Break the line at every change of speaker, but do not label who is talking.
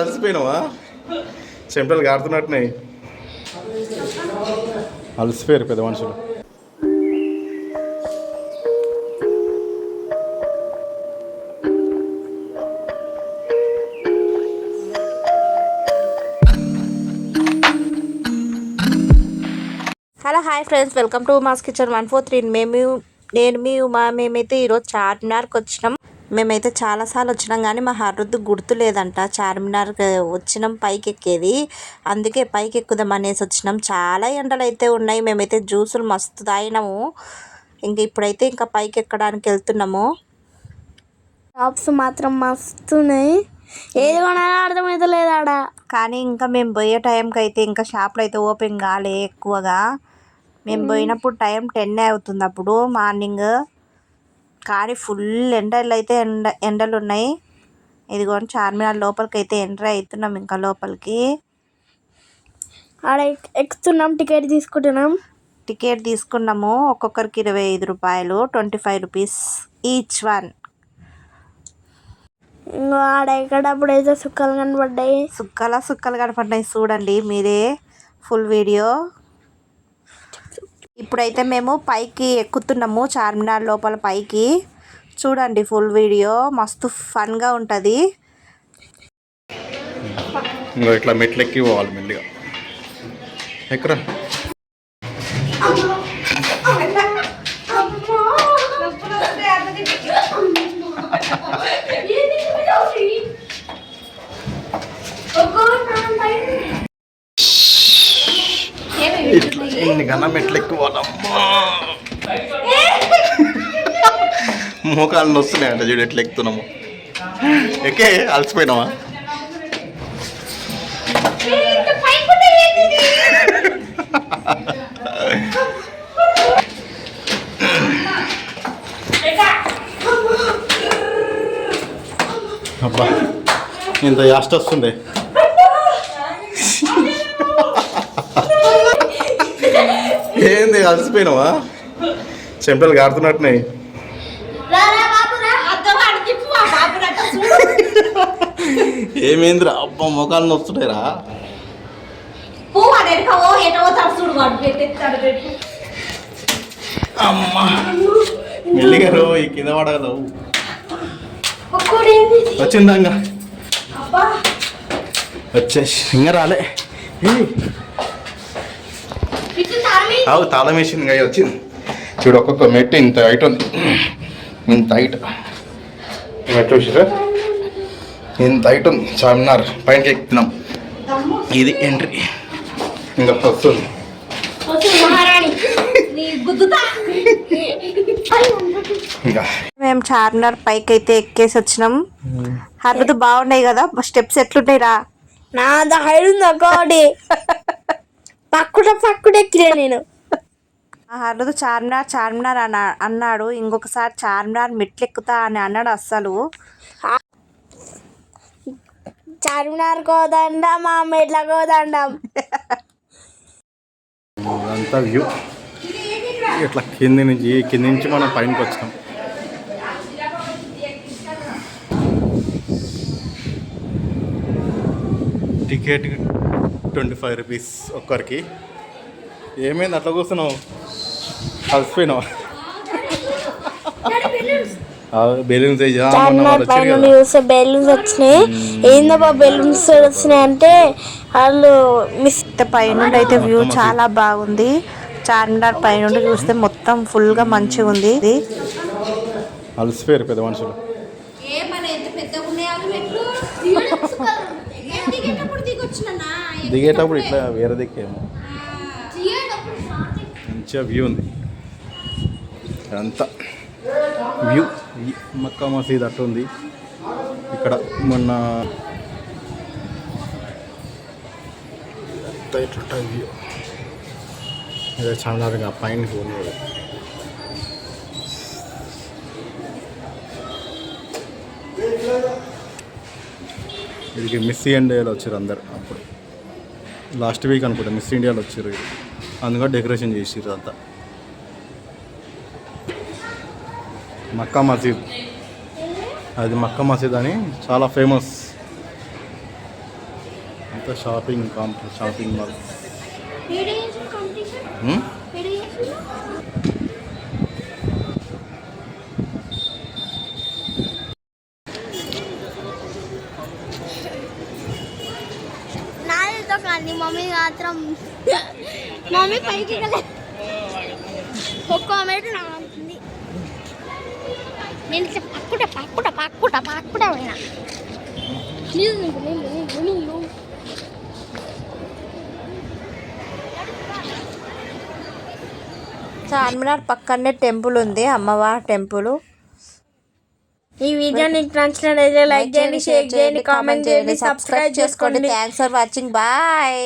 అలసిపోయినావా? చెంటలు కారుతున్నట్టున్నాయి అలసిపోయారు పెద్ద మనుషులు.
Hello hi friends. Welcome to Mass Kitchen one four three. మేము నేను మీ మా మేమైతే ఈరోజు చార్మినార్కి వచ్చినాం. మేమైతే చాలాసార్లు వచ్చినాం కానీ మా హర్రుద్దు గుర్తు లేదంట. చార్మినార్కి వచ్చినాం పైకి ఎక్కేది అందుకే పైకి ఎక్కుదాం అనేసి వచ్చినాం. చాలా ఎండలు అయితే ఉన్నాయి. మేమైతే జ్యూసులు మస్తు తాగినాము. ఇంకా ఇప్పుడైతే ఇంకా పైకి ఎక్కడానికి వెళ్తున్నాము.
టాప్స్ మాత్రం మస్తున్నాయి. ఏది కొనాలో అర్థమైతే లేదు ఆడ
కానీ ఇంకా మేము పోయే టైంకి అయితే ఇంకా షాప్లు అయితే ఓపెన్ కాలే ఎక్కువగా. మేము పోయినప్పుడు టైం టెన్ అవుతుంది అప్పుడు మార్నింగ్. కానీ ఫుల్ ఎండలు అయితే ఎండ ఎండలు ఉన్నాయి ఇదిగోండి చార్మినార్ లోపలికి అయితే ఎంటర్ అవుతున్నాం ఇంకా లోపలికి.
ఆడ ఎక్- ఎక్కుతున్నాం టికెట్ తీసుకుంటున్నాం.
టికెట్ తీసుకున్నాము ఒక్కొక్కరికి ఇరవై ఐదు రూపాయలు twenty five rupees each one.
ఆడ ఎక్కడప్పుడు అయితే సుక్కలు కనబడ్డాయి.
సుక్కల సుక్కలు కనపడినాయి చూడండి మీరే. Full video. ఇప్పుడైతే మేము పైకి ఎక్కుతున్నాము చార్మినార్ లోపల పైకి. చూడండి ఫుల్ వీడియో మస్తు ఫన్గా ఉంటుంది.
ఇట్లా మెట్లెక్కి పోవాలి మెల్లిగా. ఎక్కరా? ఇట్లా మెట్లు ఎక్కువ మోకాళ్ళు వస్తున్నాయి అంట చూడు ఎట్లా ఎక్కుతున్నాము. ఎక్కే అలసిపోయినావా? అబ్బా ఇంత యాస్ట్ వస్తుంది ఏంది అలసిపోయినావా చెంటలు కారుతున్నట్టున్నాయి ఏమేంద్రా? అబ్బా మొఖాలను వస్తున్నాయిరా అమ్మా. మెల్లిగా రో ఈ కింద పడగలవు. వచ్చిందంగా వచ్చేసి ఇంకా రాలే. అవు తాళం వేసింది ఇంకా వచ్చింది. చూడు ఒక్కొక్క మెట్టు ఇంత హైట్ ఉంది. ఇంత హైట్. మెట్టు చూసారా ఇంత హైట్ ఉంది. చార్మినార్ పైనకి ఎక్కుతున్నాం ఇది ఎంట్రీ. ఇంకా వస్తుంది.
మేము చార్మినార్ పైకి అయితే ఎక్కేసి వచ్చినాం. హర్రదు బాగున్నాయి కదా స్టెప్స్ ఎట్లున్నాయి రా
నా అంత హైడ్ ఉంది ఒకటి పక్కుట పక్కుట ఎక్కినా నేను.
హర్రదు చార్మినార్ చార్మినార్ అన్నా అన్నాడు. ఇంకొకసారి చార్మినార్ మెట్లెక్కుతా అని అన్నాడు అస్సలు.
చార్మినార్ కోదండం మా మెట్ల కోదండం
అంతా వ్యూ. ఇట్లా కింది నుంచి కింది నుంచి మనం పైనకి వచ్చాం టికెట్ ట్వంటీ ఫైవ్ రూపీస్ ఒక్కరికి. ఏమైంది? అట్లా కూర్చున్నావు? కలిసిపోయినావు బెలూన్స్
చార్మినార్ పైన చూస్తే బెలూన్స్ వచ్చినాయి. ఏందబ్బా బెలూన్స్ వచ్చినాయి అంటే వాళ్ళు మిస్
పైనుండి అయితే వ్యూ చాలా బాగుంది. చార్మినార్ పైనుండి చూస్తే మొత్తం ఫుల్గా మంచిగా ఉంది. ఇది
అలసిపోయారు పెద్ద మనుషులు. దిగేటప్పుడు ఇట్లా వేరే దిక్కేమో. మంచిగా వ్యూ ఉంది. అంతా వ్యూ మక్కా మసీద్ అట్టు ఉంది ఇక్కడ మొన్న ఇట్లుంటుంది వ్యూ ఇదే చాలాగా పైన పోనీ ఇది మిస్ ఇండియాలో వచ్చారు అందరు అప్పుడు. లాస్ట్ వీక్ అనుకుంటా మిస్ ఇండియాలో వచ్చారు అందుగా డెకరేషన్ చేసిర్రు అంతా. మక్కా మసీద్. అది మక్కా మసీద్ అని చాలా ఫేమస్. ఇదంతా షాపింగ్ కాంప్లెక్స్ షాపింగ్ మాల్.
నాదితో కానీ మమ్మీ మాత్రం. మమ్మీ పైకి ఒక్క మెట్టు నాకుంది నేను పక్కుట పక్కుట పక్కుట పక్కుట పోయినా.
చార్మినార్ పక్కనే టెంపుల్ ఉంది అమ్మవారి టెంపుల్.
ఈ వీడియో నీకు నచ్చినట్లయితే లైక్ చేయండి షేర్ చేయండి కామెంట్ చేయండి సబ్స్క్రైబ్ చేసుకోండి.
Thanks for watching bye